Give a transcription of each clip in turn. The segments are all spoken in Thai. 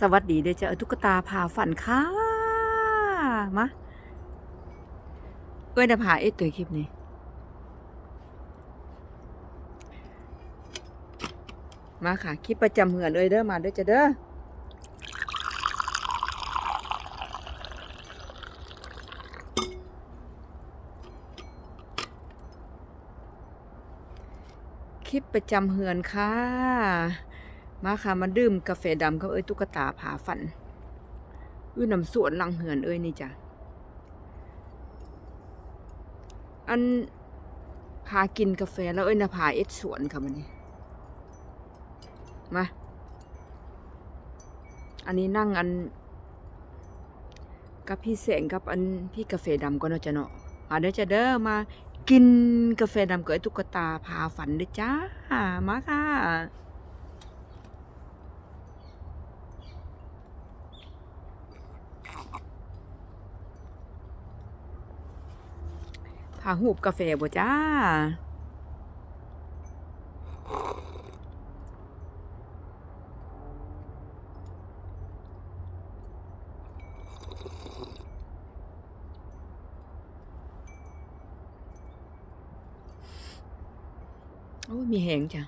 สวัสดีเด้อจ้ะเอตุ๊กตาพาฝันค่ะมาเอ้ยนะพาเอ็ดตัวคลิปนี้มาค่ะ คลิปประจำเหือนเลยเด้อมาเด้อจ้ะเด้อคลิปประจำเหือนค่ะ มาค่ะมาดื่มกาแฟดำกับเอ้ยตุ๊กตาผาฝันอยู่น้ำสวนลังเหือนเอ้ยนี่จ้ะอันพากินกาแฟแล้วเอ้ยนะพาเอ็ดสวนค่ะมันนี้มาอันนี้นั่งอัน กับพี่แสงกับอันพี่กาแฟดำก็เนาะจ้ะเนาะมาเด้อจ้ะเด้อมากินกาแฟดำกับไอ้ตุ๊กตาพาฝันเด้อจ้ามาค่ะ พาหูบกาแฟบ่จ้า โอ้ มีแหงจ้ะ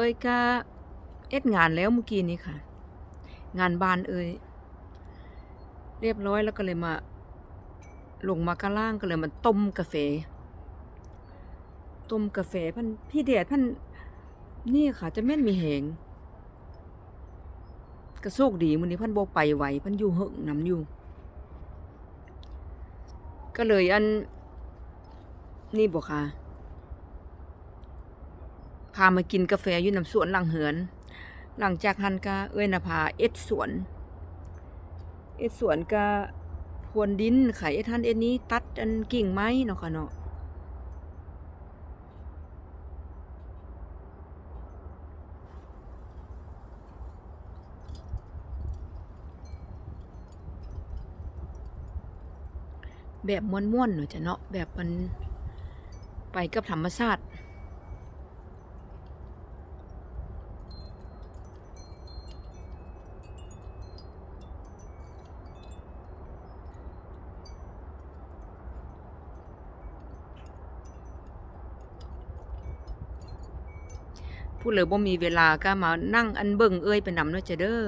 อ้ยก็เอ็ดงานแล้วเมื่อกี้นี้ค่ะ งานบ้านเอ้ยเรียบร้อยแล้วก็เลยมาลงมาข้างล่างก็เลยมาต้มกาแฟ ต้มกาแฟพันพี่เดชพันนี่ค่ะ จะแม่นมีแหงกระโชคดีมื้อนี้พันโบไปไหวพันอยู่หึงน้ำอยู่ ก็เลยอัน นี่บ่ค่ะ พามากินกาแฟอยู่น้ำสวนหลังเหือน หลังจากหันกาเอ้ยนะพาเอ็ดสวน เอ็ดสวนกาพวนดินไขเอ็ดทันเอ็ดนี้ ตัดอันกิ่งไม้เนาะค่ะเนาะแบบม้วนๆเนาะจ้ะเนาะแบบมันไปกับธรรมชาติ ผู้เลือบ่มีเวลาก็มานั่งอันเบิ่งเอ้ยไปนำเนาะจะเด้อ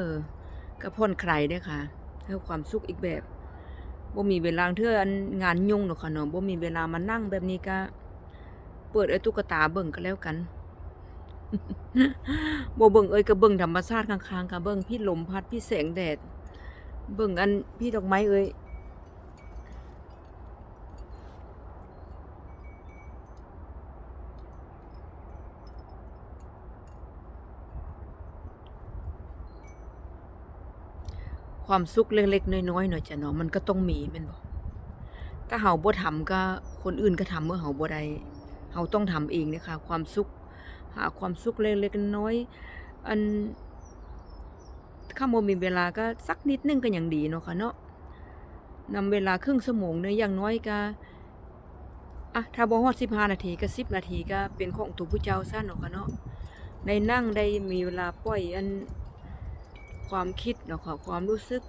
ก็พ่นใครเด้ค่ะเพื่อความสุขอีกแบบบ่มีเวลาเทื่ออันงานยุ่งเนาะค่ะเนาะบ่มีเวลามานั่งแบบนี้ก็เปิดไอ้ตุ๊กตาเบิ่งก็แล้วกันบ่เบิ่งเอ้ยก็เบิ่งธรรมชาติข้างๆก็เบิ่งพี่ลมพัดพี่แสงแดด เบิ่งอันพี่ดอกไม้เอ้ย ความสุขเล็กๆน้อยๆหน่อยจ้ะเนาะมันก็ต้องมีแม่นบ่ถ้าเฮาบ่ทำก็คนอื่นก็ทำเมื่อเฮาบ่ได้เฮาต้องทำเองเด้อค่ะความสุข หาความสุขเล็กๆน้อยๆอันถ้าบ่มีเวลาก็สักนิดนึงก็ยังดีเนาะค่ะเนาะนำเวลาครึ่งชั่วโมงเนาะอย่างน้อยก็อะถ้าบ่ฮอด15นาทีก็10นาทีก็เป็นของตัวผู้เจ้าซะเนาะค่ะเนาะได้นั่งได้มีเวลาปล่อยอัน ความคิดเนาะค่ะความรู้สึก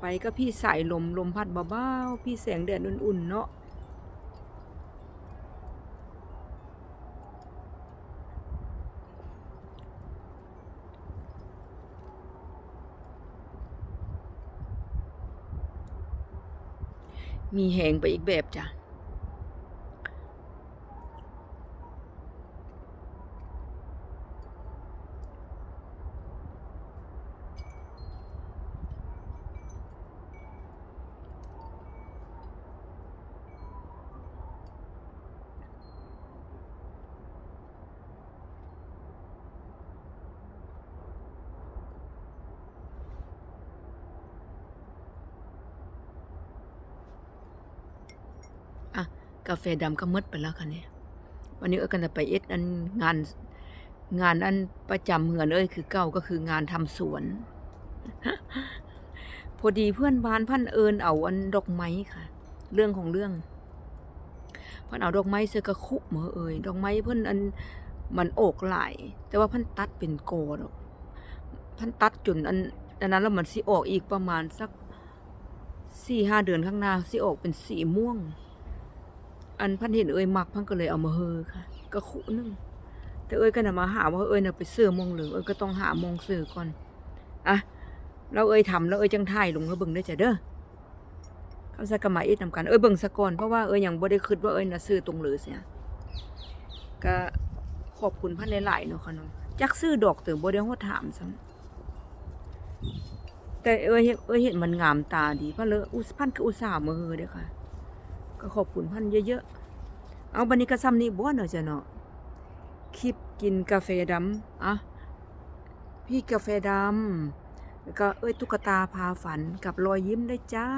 ไปก็พี่สายลมลมพัดเบาๆพี่แสงแดดอุ่นๆเนาะมีแหงไปอีกแบบจ้ะ อะ กาแฟดำก็หมดไปแล้วค่ะเนี่ยวันนี้เอ้ยกันจะไปเอ็ดอันงานงานอันประจำเหือนเอ้ยคือเก่าก็คืองานทำสวน พอดีเพื่อนบ้านพันเอิญเอาอันดอกไม้ค่ะ เรื่องของเรื่องพันเอาดอกไม้เสื้อกระคุเหมือเอ่ยดอกไม้เพิ่อนอันมันโอกหลายแต่ว่าพันตัดเป็นโกดอกพันตัดจนอันอันนั้นแล้วมันสิออกอีกประมาณสักสี่ห้าเดือนข้างหน้าสิออกเป็นสีม่วง อันพันเห็นเอ่ยมักพันก็เลยเอามาเฮอค่ะกระคุนึงแต่เอ่ยก็น่ะมาหาว่าเอ่ยน่ะไปซื้อมงเหลืองเอ่ยก็ต้องหามงซื้อก่อนอะเราเอ่ยทำแล้วเอ่ยจังถ่ายลงให้เบิ่งได้จ้ะเด้อเขาส่กระหมาอ็ดนำกันเอ่ยเบิ่งซะก่อนเพราะว่าเอ่ยยังบ่ได้คิดว่าเอ่ยน่ะซื้อตรงหรือเสียก็ขอบคุณพันหลายๆเนาะค่ะเนาะจักซื้อดอกเติมบ่ได้ฮอดถามซ้ำแต่เอ่ยเห็นเอ่ยเห็นมันงามตาดีพันเลยอุสพันคืออุตส่าห์มาเฮอเด้อค่ะ ก็ขอบคุณพันเยอะๆ เอาบันนี้ก็ซ้ำนี้บ่เนาะจ้ะเนาะ คลิปกินกาแฟดำอะ พี่กาแฟดำแล้วก็เอ้ยตุ๊กตาพาฝันกับรอยยิ้มได้จ้า